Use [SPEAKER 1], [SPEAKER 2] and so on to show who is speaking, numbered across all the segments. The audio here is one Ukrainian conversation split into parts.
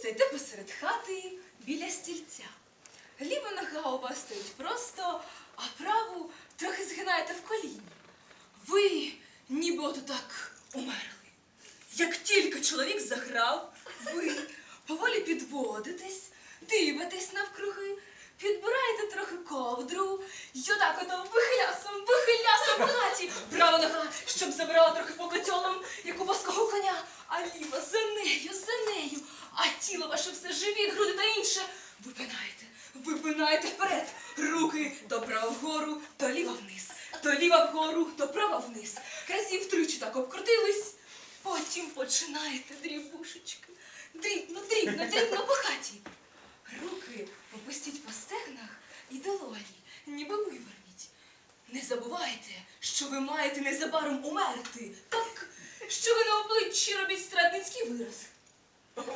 [SPEAKER 1] стоїте посеред хати біля стільця. Ліва нога у вас стоїть просто, а праву трохи згинаєте в коліні. Ви ніби ото так умерли. Як тільки чоловік заграв, ви поволі підводитесь, дивитесь навкруги, підбираєте трохи ковдру, й отак ото вихилясом, вихилясом в хаті. Права нога, щоб забирала трохи по котьолам, як у воского коня, а ліва за нею, за нею, а тіло ваше все живіт, груди та інше. Випинаєте, випинаєте вперед, руки то право вгору, то ліва вниз, то ліва вгору, то права вниз. Разів тричі так обкрутились, потім починаєте дрібушечки. Дрібно, дрібно, дрібно по хаті. Руки опустіть по стегнах і долоні, ніби виверніть. Не забувайте, що ви маєте незабаром умерти. Так, що ви на обличчі робіть страдницький вираз.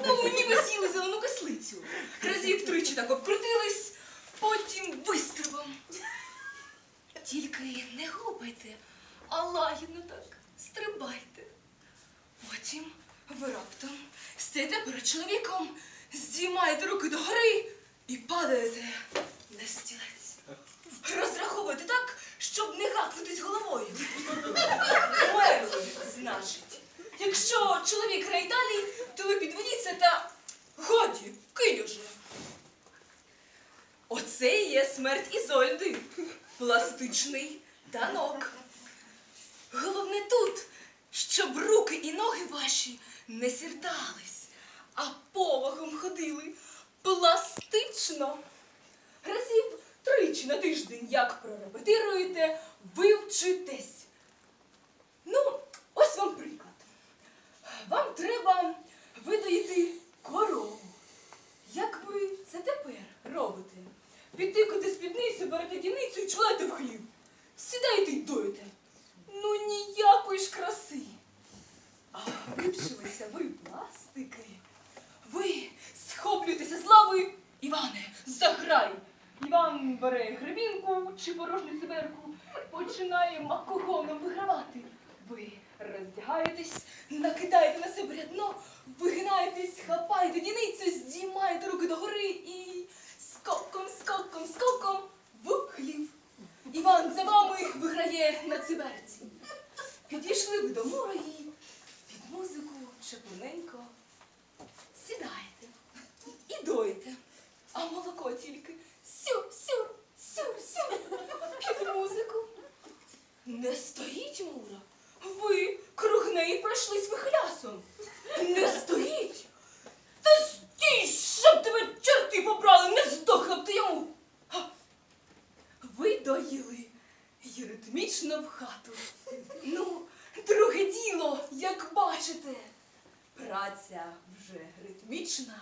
[SPEAKER 1] Ну, ніби з'їли зелену кислицю. Разів тричі так обкрутились, потім вистрибом. Тільки не гупайте, а лагідно так стрибайте. Потім ви раптом стаєте перед чоловіком, здіймаєте руки догори і падаєте на стілець. Розраховуйте так, щоб не гакнутись головою. Мерли, значить. Якщо чоловік грає то ви підведіться та годі, кинь уже. Оце і є смерть Ізольди. Пластичний танок. Головне тут, щоб руки і ноги ваші не сірдались, а повагом ходили пластично. Разів тричі на тиждень, як прорепетируєте, ви вчитесь. Ну, ось вам приклад. Вам треба видоїти корову. Як ви це тепер робите? Підтикуєте спідницю, берете діницю і чвалите в хліб. Сідаєте й доїте. Ну ніякої ж краси. А вивчилися ви пластики. Ви схоплюєтеся з лави, Іване, заграй. Іван бере гребінку чи порожню циберку, починає макогоном вигравати. Ви роздягаєтесь, накидаєте на себе рядно, вигинаєтесь, хапаєте діницю, здіймаєте руки догори і скоком, скоком, скоком в хлів. Іван за вами виграє на циберці. Підійшли ви до морої, під музику чепурненько сідаєте і доїте, а молоко тільки сюр, сюр, сюр, сюр під музику. Не стоїть мура. Ви круг неї пройшлись вихлясом. Не стоїть. Та стій, щоб тебе чорти побрали, не здохла б ти йому. Ви доїли й ритмічно в хату. Ну, друге діло, як бачите. Праця вже ритмічна,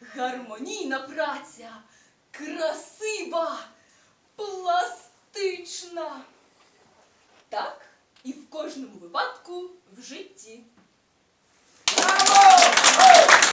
[SPEAKER 1] гармонійна праця, красива, пластична. Так і кожному випадку в житті.